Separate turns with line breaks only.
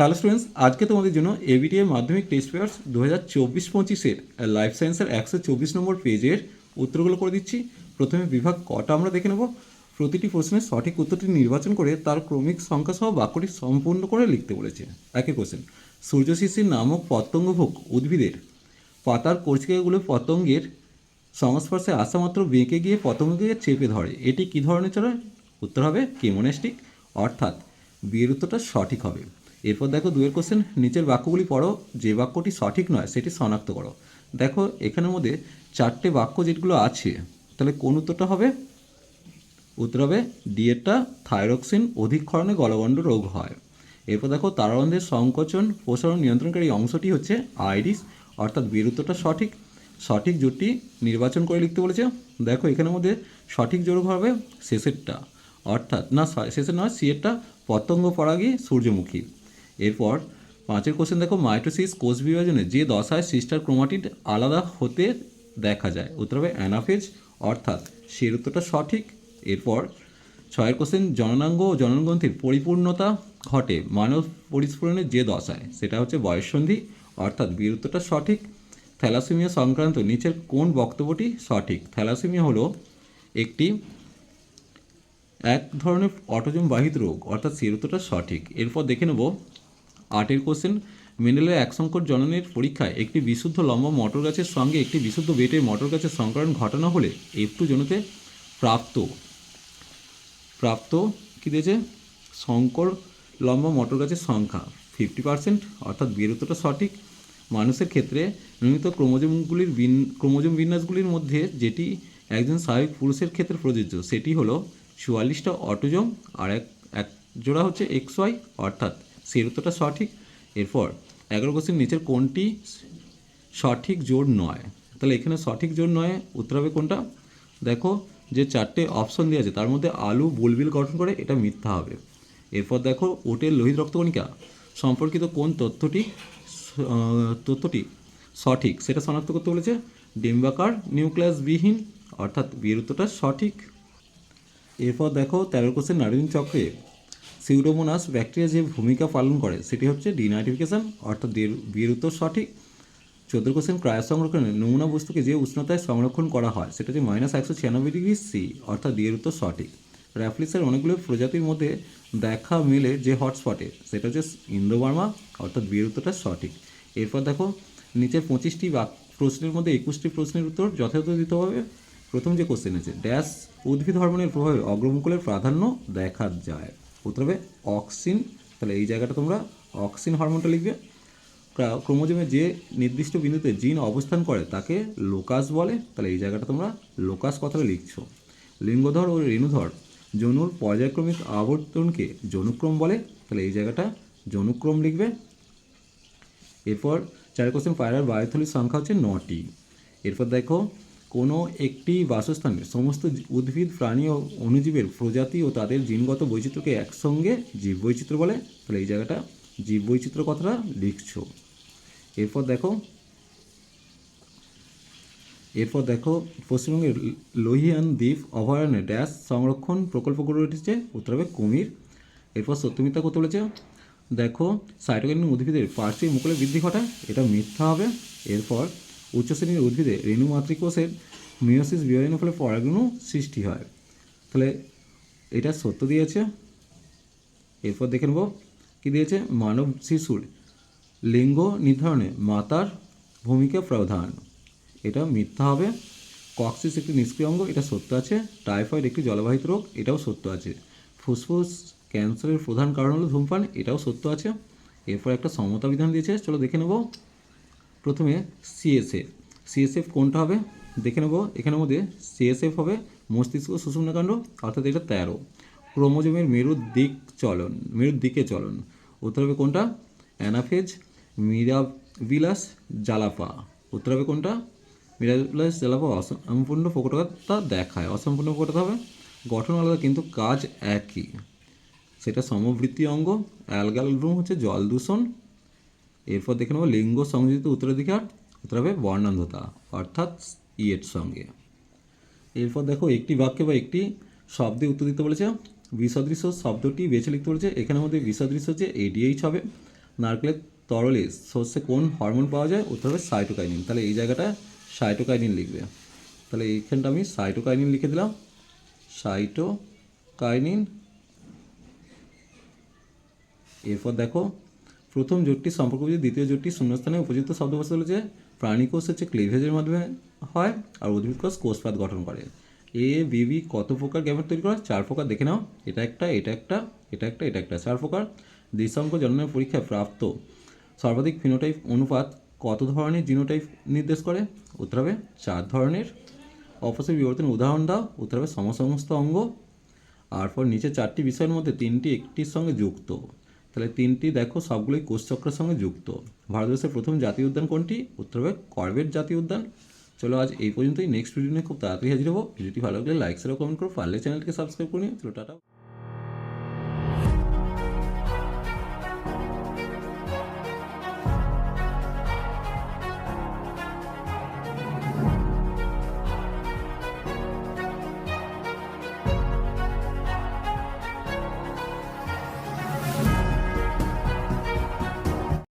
Hello students আজকে তোমাদের জন্য এবিটিএ মাধ্যমিক টেস্ট পেপার্স দু হাজার চব্বিশ পঁচিশের লাইফ সায়েন্সের একশো চব্বিশ নম্বর পেজের উত্তরগুলো করে দিচ্ছি। প্রথমে বিভাগ কটা আমরা দেখে নেব? প্রতিটি প্রশ্নের সঠিক উত্তরটি নির্বাচন করে তার ক্রমিক সংখ্যা সহ বাক্যটি সম্পূর্ণ করে লিখতে বলেছে। একই কোশ্চেন সূর্যশিশির নামক পতঙ্গভোগ উদ্ভিদের পাতার কর্চিকাগুলো পতঙ্গের সংস্পর্শে আসা মাত্র বেঁকে গিয়ে পতঙ্গকে চেপে ধরে। এটি কী ধরনের চলে? উত্তর হবে কেমোনেস্টিক। অর্থাৎ বিয়ের উত্তরটা সঠিক হবে। এরপর দেখো দুয়ের কোশ্চেন নিচের বাক্যগুলি পড়ো, যে বাক্যটি সঠিক নয় সেটি শনাক্ত করো। দেখো এখানের মধ্যে চারটে বাক্য যেগুলো আছে, তাহলে কোন উত্তরটা হবে? উত্তর হবে ডিএরটা থাইরক্সিন অধিক ক্ষরণে গলগণ্ড রোগ হয়। এরপর দেখো তারাবন্ধের সংকোচন, প্রসারণ নিয়ন্ত্রণকারী অংশটি হচ্ছে আইরিস, অর্থাৎ বিয়ের উত্তরটা সঠিক। সঠিক জোটটি নির্বাচন করে লিখতে বলেছে। দেখো এখানের মধ্যে সঠিক জোর হবে শেষেরটা, অর্থাৎ না শেষের নয় সিয়েরটা পতঙ্গ পরাগী সূর্যমুখী। এরপর পাঁচের কোশ্চেন দেখো মাইটোসিস কোষ বিভাজনে যে দশায় সিস্টার ক্রোমাটিড আলাদা হতে দেখা যায়, উত্তর হবে অ্যানাফেজ, অর্থাৎ সের উত্তরটা সঠিক। এরপর ছয়ের কোশ্চেন জননাঙ্গ ও জননগ্রন্থির পরিপূর্ণতা ঘটে মানব পরিস্ফুরণের যে দশায়, সেটা হচ্ছে বয়ঃসন্ধি অর্থাৎ বীর উত্তরটা সঠিক। থ্যালাসেমিয়া সংক্রান্ত নিচের কোন বক্তব্যটি সঠিক? থ্যালাসেমিয়া হলো একটি এক ধরনের অটোজম বাহিত রোগ, অর্থাৎ সেই উত্তরটা সঠিক। এরপর দেখে নেব আটের কোশ্চেন মেন্ডেলের এক সংকট জননের পরীক্ষায় একটি বিশুদ্ধ লম্বা মটর গাছের সঙ্গে একটি বিশুদ্ধ বেটের মটর গাছের সংকরণ ঘটানো হলে এফ টু জনুতে প্রাপ্ত প্রাপ্ত কী দিয়েছে? শঙ্কর লম্বা মটর গাছের সংখ্যা ফিফটি পার্সেন্ট অর্থাৎ বিয়ের উত্তরটা সঠিক। মানুষের ক্ষেত্রে নিয়মিত ক্রোমোজোমগুলির বিন, ক্রোমোজোম বিন্যাসগুলির মধ্যে যেটি একজন স্বাভাবিক পুরুষের ক্ষেত্রে প্রযোজ্য, সেটি হলো চুয়াল্লিশটা অটোজোম আর এক এক জোড়া হচ্ছে এক্স ওয়াই অর্থাৎ সেই উত্তরটা সঠিক? এরপর, এগারো কোশ্চেন নিচের কোনটি সঠিক জোর নয়? তাহলে এখানে সঠিক জোর নয়, উত্তর হবে কোনটা? দেখো যে চারটে অপশন দেওয়া আছে, তার মধ্যে আলু বুলবিল গঠন করে এটা মিথ্যা হবে। এরপর দেখো ওটের লোহিত রক্তকণিকা সম্পর্কিত কোন তথ্যটি তথ্যটি সঠিক? সেটা শনাক্ত করতে বলেছে ডিম্বাকার নিউক্লিয়াসবিহীন, অর্থাৎ বিয়ের উত্তরটা সঠিক। এরপর দেখো তেরো কোশ্চেন নারীন চক্রে সিউডোমোনাস ব্যাকটেরিয়া যে ভূমিকা পালন করে, সেটি হচ্ছে ডিনাইট্রিফিকেশন অর্থাৎ বিয়ের- উত্তর সঠিক চোদ্দ কোশ্চেন ক্রায় সংরক্ষণে নমুনা বস্তুকে যে উষ্ণতায় সংরক্ষণ করা হয় সেটা হচ্ছে মাইনাস একশো ছিয়ানব্বই ডিগ্রি সি অর্থাৎ বিয়ের উত্তর সঠিক। র্যাফলিসের অনেকগুলো প্রজাতির মধ্যে দেখা মেলে যে হটস্পটে সেটা হচ্ছে ইন্দোবার্মা, অর্থাৎ বিয়ের উত্তরটা সঠিক। এরপর দেখো নিচের পঁচিশটি বাক প্রশ্নের মধ্যে একুশটি প্রশ্নের উত্তর যথাযথ দিতে হবে প্রথম যে কোশ্চেন আছে ড্যাশ উদ্ভিদ হরমোনের প্রভাবে অগ্রমুকুলের প্রাধান্য দেখা যায়। উত্তর হবে অক্সিন। তাহলে এই জায়গাটা তোমরা অক্সিন হরমোনটা লিখবে। ক্রোমোজোমে যে নির্দিষ্ট বিন্দুতে জিন অবস্থান করে, তাকে লোকাস বলে। তাহলে এই জায়গাটা তোমরা লোকাস কথাটা লিখছো। লিঙ্গধর ও রেণুধর যনুর পর্যায়ক্রমিক আবর্তনকে যনুক্রম বলে। তাহলে এই জায়গাটা যনুক্রম লিখবে। এরপর চার কোশ্চেন পায়রার বায়ুথলির সংখ্যা হচ্ছে নটি। এরপর দেখো কোনো একটি বাসস্থানের সমস্ত উদ্ভিদ, প্রাণী ও অণুজীবের প্রজাতি ও তাদের জিনগত বৈচিত্র্যকে একসঙ্গে জীববৈচিত্র্য বলে। তাহলে এই জায়গাটা জীববৈচিত্র্য কথাটা লিখছো। এরপর দেখো এরপর দেখো, পশ্চিমবঙ্গের লোহিয়ান দ্বীপ অভয়ারণ্যে ড্যাশ সংরক্ষণ প্রকল্পগুলো উঠেছে উত্তর হবে কুমির। এরপর সত্যমিতা করতে বলেছে, দেখো সাইটোকাইন উদ্ভিদের পার্শ্বিক মুকুলে বৃদ্ধি ঘটায়, এটা মিথ্যা হবে। এরপর উচ্চ শ্রেণির উদ্ভিদে রেণু মাতৃকোষের মিওসিস বিভাজনের ফলে পরাগণু সৃষ্টি হয়। তাহলে এটা সত্য দিয়েছে। এরপর দেখে নেব কী দিয়েছে। মানব শিশুর লিঙ্গ নির্ধারণে মাতার ভূমিকা প্রধান। এটা মিথ্যা হবে। কক্সিস একটি নিষ্ক্রিয় অঙ্গ, এটা সত্য আছে। টাইফয়েড একটি জলবাহিত রোগ, এটাও সত্য আছে। ফুসফুস ক্যান্সারের প্রধান কারণ হলো ধূমপান, এটাও সত্য আছে। এরপর একটা সমতা বিধান দিয়েছে। চলো দেখে নেব। প্রথমে সিএসএফ সিএসএফ কোনটা হবে? দেখে নেব। এখানের মধ্যে সিএসএফ হবে, মস্তিষ্ক সুষুম্নাকাণ্ড অর্থাৎ এটা তেরো। ক্রোমোজোমের মেরুর দিক চলন, মেরুর দিকে চলন। উত্তর হবে কোনটা? অ্যানাফেজ মিরাবিলাস জালাপা উত্তর হবে কোনটা? মিরাবিলাস জালাপা অসম্পূর্ণ প্রকটতা দেখায়। অসম্পূর্ণ প্রকটতা হবে, গঠন আলাদা, কিন্তু কাজ একই। সেটা সমবৃত্তি অঙ্গ, অ্যালগাল হচ্ছে জল দূষণ এরপর দেখে নেব লিঙ্গ সংযোজিত উত্তরাধিকার উত্তর হবে বর্ণান্ধতা, অর্থাৎ ইয়ের সঙ্গে। এরপর দেখো একটি বাক্যে বা একটি শব্দে উত্তর দিতে বলেছে বিসদৃশ্য শব্দটি বেছে লিখতে বলেছে, এখানের মধ্যে বিসদৃশ্য হচ্ছে এডিএইচ হবে। নারকেলের তরলে সর্ষে কোন হরমোন পাওয়া যায়? উত্তর হবে সাইটোকাইনিন তাহলে এই জায়গাটা সাইটোকাইনিন লিখবে। তাহলে এইখানটা আমি সাইটোকাইনিন লিখে দিলাম। সাইটোকাইনিন এরপর দেখো প্রথম জোটটি সম্পর্ক দ্বিতীয় জোটটি শূন্যস্থানে উপযুক্ত শব্দ বসে হচ্ছে প্রাণী কোষ হচ্ছে ক্লিভেজের মাধ্যমে হয় আর উদ্ভিদ কোষ কোষপাত গঠন করে। এ বিবি কত প্রকার গ্যামেট তৈরি করে চার প্রকার, দেখে নাও। এটা একটা এটা একটা এটা একটা এটা একটা, চার প্রকার। দ্বিসংখ্য জন্মের পরীক্ষায় প্রাপ্ত সর্বাধিক ফিনোটাইপ অনুপাত কত ধরনের জিনোটাইপ নির্দেশ করে? উত্তর হবে চার ধরনের। অপসিট বিবর্তনের উদাহরণ দাও। উত্তর হবে সমসমস্ত অঙ্গ। আর পর নিচে চারটি বিষয়ের মধ্যে তিনটি একটির সঙ্গে যুক্ত। তাহলে তিনটি, দেখো, সবগুলোই কোষচক্রের সঙ্গে যুক্ত। ভারতবর্ষের প্রথম জাতীয় উদ্যান কোনটি? উত্তর হবে করবেট জাতীয় উদ্যান। চলো আজ এই পর্যন্তই। নেক্সট ভিডিও নিয়ে খুব তাড়াতাড়ি হাজির হব। ভিডিওটি ভালো লাগলে লাইক শেয়ার কমেন্ট করো। পারলে চ্যানেলকে সাবস্ক্রাইব করে নিও। চলো, টাটা।